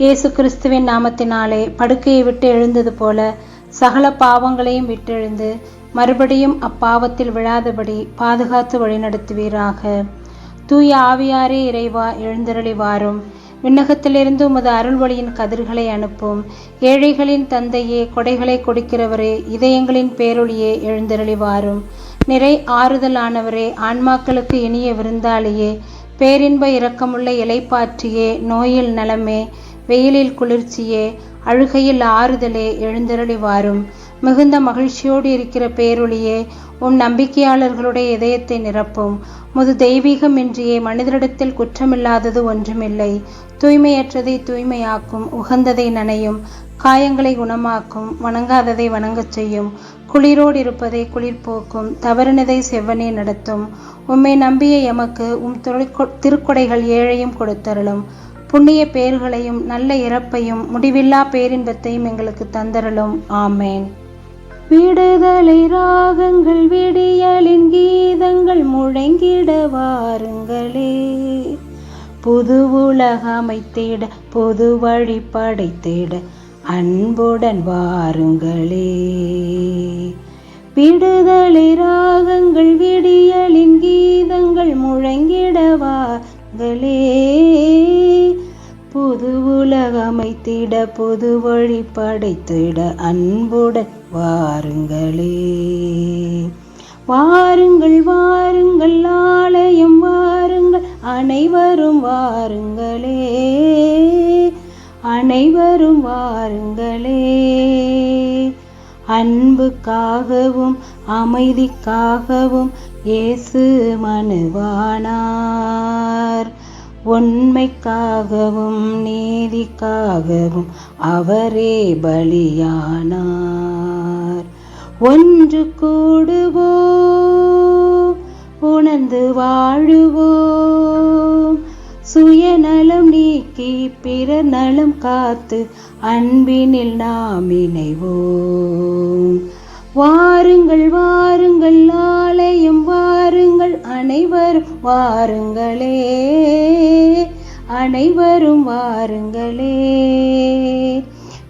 இயேசு கிறிஸ்துவின் நாமத்தினாலே படுக்கையை விட்டு எழுந்தது போல சகல பாவங்களையும் விட்டெழுந்து மறுபடியும் அப்பாவத்தில் விழாதபடி பாதுகாத்து வழிநடத்துவீராக. தூய ஆவியாரே இறைவா எழுந்தருளி வாரும் விண்ணகத்திலிருந்து உமது அருள்வழியின் கதிர்களை அனுப்பும். ஏழைகளின் தந்தையே கொடைகளை கொடுக்கிறவரே இதயங்களின் பேரொழியே எழுந்தருளி வாரும் நிறை ஆறுதலானவரே ஆன்மாக்களுக்கு இனிய விருந்தாளியே பேரின்ப இரக்கமுள்ள இலைப்பாற்றியே நோயில் நலமே வெயிலில் குளிர்ச்சியே அழுகையில் ஆறுதலே எழுந்தருளி வாரும் மிகுந்த மகிழ்ச்சியோடு இருக்கிற பேரொளியே உம் நம்பிக்கையாளர்களுடைய இதயத்தை நிரப்பும். முது தெய்வீகம் இன்றியே மனிதரிடத்தில் குற்றமில்லாதது ஒன்றுமில்லை. தூய்மையற்றதை தூய்மையாக்கும் உகந்ததை நனையும். காயங்களை குணமாக்கும் வணங்காததை வணங்கச் செய்யும். குளிரோடு இருப்பதை குளிர்போக்கும் தவறினதை செவ்வனே நடத்தும். உம்மை நம்பிய எமக்கு உம் திருக்கொடைகள் ஏழையும் கொடுத்தருளும். புண்ணிய பேர்களையும் நல்ல இறப்பையும் முடிவில்லா பேரின்பத்தையும் எங்களுக்கு தந்தருளும். ஆமேன். விடுதலை ராகங்கள் விடியலின் கீதங்கள் முழங்கிட வாருங்களே. புது உலக அமைத்திட பொது வழி படைத்திட அன்புடன் வாருங்களே. விடுதலை ராகங்கள் விடியலின் கீதங்கள் முழங்கிடவா மகளே புது உலக அமைத்திட வழி படைத்திட அன்புடன் வாருங்களே. வாருங்கள் வாருங்கள் ஆலயம் வாருங்கள் அனைவரும் வாருங்களே. அனைவரும் வாருங்களே. அன்புக்காகவும் அமைதிக்காகவும் இயேசு மனுவானார். உண்மைக்காகவும் நீதிக்காகவும் அவரே பலியானார். ஒன்று கூடுவோம். பிற நலம் காத்து அன்பினில் நாம் இணைவோம். வாருங்கள் வாருங்கள் ஆலயம் வாருங்கள் அனைவரும் வாருங்களே. அனைவரும் வாருங்களே.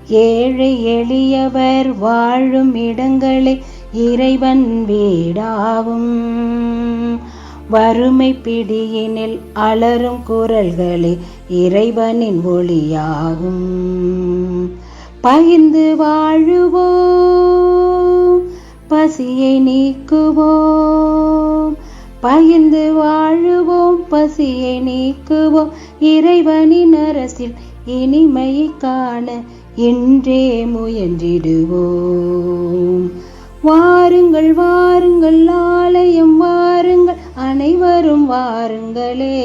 ஏழை எளியவர் வாழும் இடங்களே இறைவன் வீடாகும். வறுமை பிடியினில் அலரும் குரல்களே இறைவனின் ஒளியாகும். பகிர்ந்து வாழுவோம் பசியை நீக்குவோம். பகிர்ந்து வாழுவோம் பசியை நீக்குவோம். இறைவனின் அரசில் இனிமையை காண இன்றே முயன்றிடுவோம். வாருங்கள் வாருங்கள் ஆலயம் வாருங்கள் அனைவரும் வாருங்களே.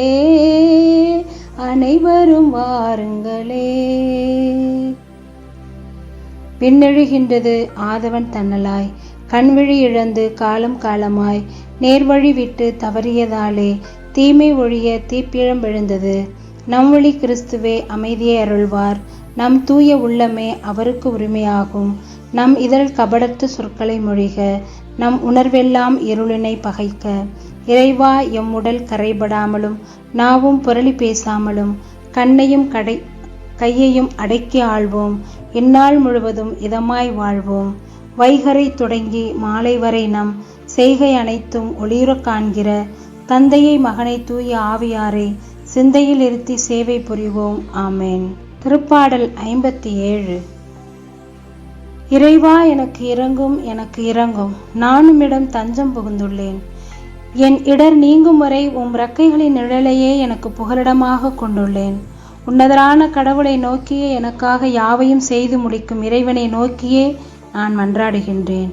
அனைவரும் வாருங்களே. பின்னெழுகின்றது ஆதவன் தன்னலாய். கண்விழி இழந்து காலம் காலமாய். நேர்வழி விட்டு தவறியதாலே தீமை ஒழிய தீப்பிழம்பெழுந்தது நம் வழி கிறிஸ்துவே அமைதியை அருள்வார். நம் தூய உள்ளமே அவருக்கு உரிமையாகும். நம் இதழ் கபடத்து சொற்களை மொழிக நம் உணர்வெல்லாம் இருளினை பகைக்க. இறைவா எம் உடல் கரைபடாமலும் நாவும் புரளி பேசாமலும் கண்ணையும் கடை கையையும் அடக்கி ஆள்வோம். இந்நாள் முழுவதும் இதமாய் வாழ்வோம். வைகரை தொடங்கி மாலை வரை நம் செய்கை அனைத்தும் ஒளியுறக் காண்கிற தந்தையை மகனை தூய ஆவியாரை சிந்தையில் இருத்தி சேவை புரிவோம். ஆமேன். திருப்பாடல் ஐம்பத்தி ஏழு. இறைவா எனக்கு இறங்கும் எனக்கு இறங்கும். நானும் இடம் தஞ்சம் புகுந்துள்ளேன். என் இடர் நீங்கும் வரை உம் ரக்கைகளின் நிழலையே எனக்கு புகலிடமாக கொண்டுள்ளேன். உன்னதரான கடவுளை நோக்கியே எனக்காக யாவையும் செய்து முடிக்கும் இறைவனை நோக்கியே நான் மன்றாடுகின்றேன்.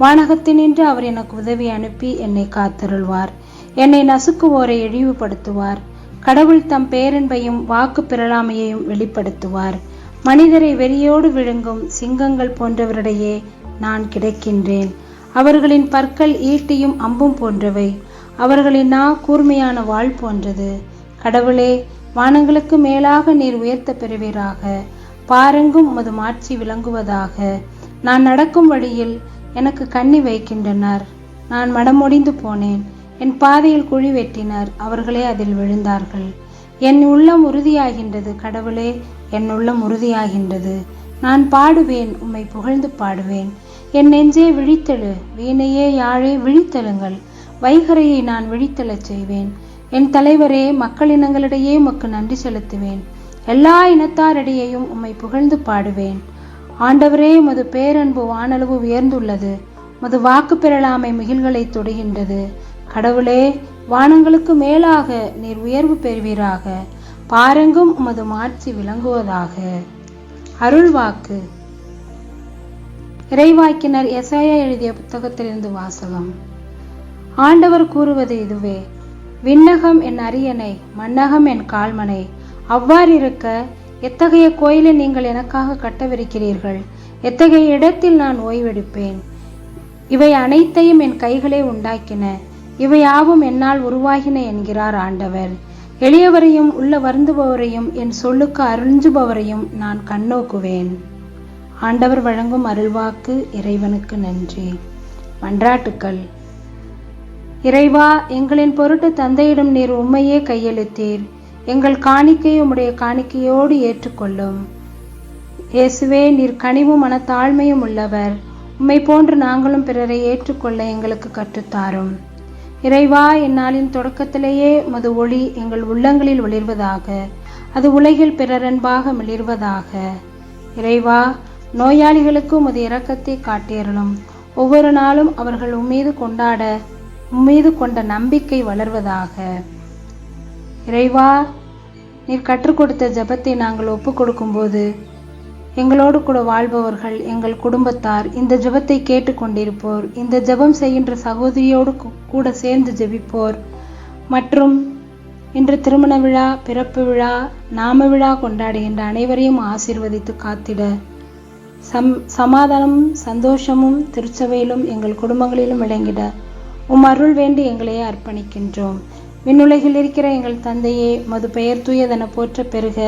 வானகத்தினின்று அவர் எனக்கு உதவி அனுப்பி என்னை காத்தருள்வார். என்னை நசுக்குவோரை இழிவுபடுத்துவார். கடவுள் தம் பேரன்பையும் வாக்கு பிறழாமையையும் வெளிப்படுத்துவார். மனிதரை வெறியோடு விழுங்கும் சிங்கங்கள் போன்றவரிடையே நான் கிடக்கின்றேன். அவர்களின் பற்கள் ஈட்டியும் அம்பும் போன்றவை. அவர்களின் நா கூர்மையான வாள் போன்றது. கடவுளே வானங்களுக்கு மேலாக நீர் உயர்த்த பெறுவீராக. பாருங்கும் உமது மாட்சி விளங்குவதாக. நான் நடக்கும் வழியில் எனக்கு கண்ணி வைக்கின்றனர். நான் மடமொடிந்து போனேன். என் பாதையில் குழி வெட்டினர். அவர்களே அதில் விழுந்தார்கள். என் உள்ளம் உறுதியாகின்றது கடவுளே என் உள்ளம் உறுதியாகின்றது. நான் பாடுவேன் உம்மை புகழ்ந்து பாடுவேன். என் நெஞ்சே விழித்தெழு வீணையே யாழே விழித்தெழுங்கள். வைகரையை நான் விழித்தெழச் செய்வேன். என் தலைவரே மக்களினங்களிடையே உமக்கு நன்றி செலுத்துவேன். எல்லா இனத்தாரிடையேயும் உம்மை புகழ்ந்து பாடுவேன். ஆண்டவரே உமது பேரன்பு வானளவு உயர்ந்துள்ளது. உமது வாக்கு பெறலாமை மிகில்களை தொடுகின்றது. கடவுளே வானங்களுக்கு மேலாக நீர் உயர்வு பெறுவீராக. பாருங்கும் உமது மாட்சி விளங்குவதாக. அருள்வாக்கு. இறைவாக்கினர் எசாயா எழுதிய புத்தகத்திலிருந்து வாசகம். ஆண்டவர் கூறுவது இதுவே விண்ணகம் என் அரியணை மன்னகம் என் கால்மனை. அவ்வாறிருக்க எத்தகைய கோயிலை நீங்கள் எனக்காக கட்டவிருக்கிறீர்கள்? எத்தகைய இடத்தில் நான் ஓய்வெடுப்பேன்? இவை அனைத்தையும் என் கைகளே உண்டாக்கின. இவையாவும் என்னால் உருவாகின என்கிறார் ஆண்டவர். எளியவரையும் உள்ள வருந்துபவரையும் என் சொல்லுக்கு அருஞ்சுபவரையும் நான் கண்ணோக்குவேன். ஆண்டவர் வழங்கும் அருள்வாக்கு இறைவனுக்கு நன்றி. மன்றாட்டுக்கள். இறைவா எங்களின் பொருட்டு தந்தையிடம் நீர் உண்மையே கையெழுத்தீர் எங்கள் காணிக்கையை உம்முடைய காணிக்கையோடு ஏற்றுக்கொள்ளும். இயேசுவே நீர் கனிவும் மனத்தாழ்மையும் உள்ளவர். உம்மை போன்று நாங்களும் பிறரை ஏற்றுக்கொள்ள எங்களுக்கு கற்றுத்தாரும். இறைவா இந்நாளின் தொடக்கத்திலேயே மது ஒளி எங்கள் உள்ளங்களில் ஒளிர்வதாக அது உலகில் பிறரன்பாக மிளிர்வதாக. இறைவா நோயாளிகளுக்கு உமது இரக்கத்தை காட்டியருளும். ஒவ்வொரு நாளும் அவர்கள் உம்மீது கொண்டாட உம்மீது கொண்ட நம்பிக்கை வளர்வதாக. இறைவா நீர் கற்றுக் கொடுத்த ஜெபத்தை நாங்கள் ஒப்புக் கொடுக்கும்போது எங்களோடு கூட வாழ்பவர்கள் எங்கள் குடும்பத்தார் இந்த ஜெபத்தை கேட்டுக்கொண்டிருப்போர் இந்த ஜெபம் செய்கின்ற சகோதரியோடு கூட சேர்ந்து ஜெபிப்போர். மற்றும் இன்று திருமண விழா பிறப்பு விழா நாம விழா கொண்டாடுகின்ற அனைவரையும் ஆசீர்வதித்து காத்திட. சம் சமாதானமும் சந்தோஷமும் திருச்சபையிலும் எங்கள் குடும்பங்களிலும் விளங்கிட. உம் அருள் வேண்டி எங்களையே அர்ப்பணிக்கின்றோம். விண்ணுலகில் இருக்கிற எங்கள் தந்தையே மது பெயர் தூயதென போற்ற பெருக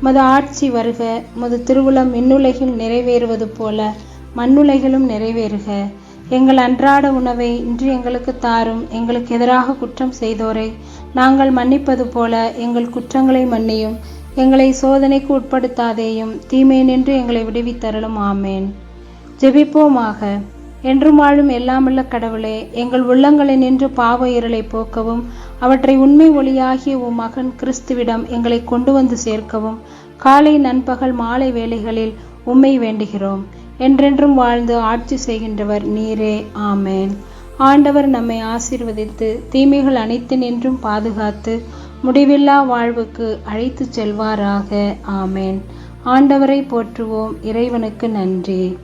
மது ஆட்சி வருக மது திருவுளம் விண்ணுலகில் நிறைவேறுவது போல மண்ணுலகிலும் நிறைவேறுக. எங்கள் அன்றாட உணவை இன்று எங்களுக்கு தாரும் எங்களுக்கு எதிராக குற்றம் செய்தோரை நாங்கள் மன்னிப்பது போல எங்கள் குற்றங்களை மன்னியும் எங்களை சோதனைக்கு உட்படுத்தாதேயும் தீமை நின்று எங்களை விடுவித்தரலும் ஆமேன். ஜெபிப்போமாக. என்றும் வாழும் எல்லாமுள்ள கடவுளே எங்கள் உள்ளங்களை நின்று பாவ இருளை போக்கவும் அவற்றை உண்மை ஒளியாகிய உம் மகன் கிறிஸ்துவிடம் எங்களை கொண்டு வந்து சேர்க்கவும் காலை நண்பகல் மாலை வேளைகளில் உம்மை வேண்டுகிறோம். என்றென்றும் வாழ்ந்து ஆட்சி செய்கின்றவர் நீரே ஆமேன். ஆண்டவர் நம்மை ஆசீர்வதித்து தீமைகள் அனைத்து நின்றும் பாதுகாத்து முடிவில்லா வாழ்வுக்கு அழைத்துச் செல்வாராக ஆமேன். ஆண்டவரை போற்றுவோம் இறைவனுக்கு நன்றி.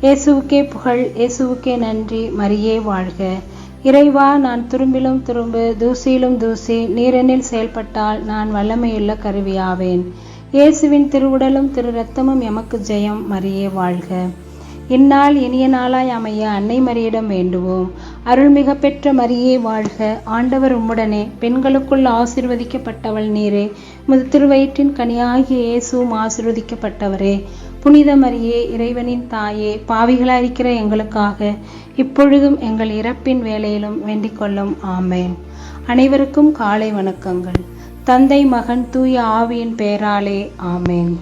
இயேசுவுக்கே புகழ் இயேசுவுக்கே நன்றி மரியே வாழ்க. இறைவா நான் துரும்பிலும் துரும்பு தூசியிலும் தூசி நீரெனில் செயல்பட்டால் நான் வல்லமையுள்ள கருவியாவேன். இயேசுவின் திருவுடலும் திரு ரத்தமும் எமக்கு ஜெயம் மரியே வாழ்க. இந்நாள் இனிய நாளாய் அமைய அன்னை மரியிடம் வேண்டுவோம். அருள்மிக பெற்ற மரியே வாழ்க. ஆண்டவர் உம்முடனே பெண்களுக்குள் ஆசிர்வதிக்கப்பட்டவள் நீரே. முது திருவயிற்றின் கனியாகிய இயேசுவும் ஆசிர்வதிக்கப்பட்டவரே. புனித மரியே இறைவனின் தாயே பாவிகளாயிருக்கிற எங்களுக்காக இப்பொழுதும் எங்கள் இறப்பின் வேலையிலும் வேண்டிக் கொள்ளும். ஆமேன். அனைவருக்கும் காலை வணக்கங்கள். தந்தை மகன் தூய ஆவியின் பெயராலே ஆமேன்.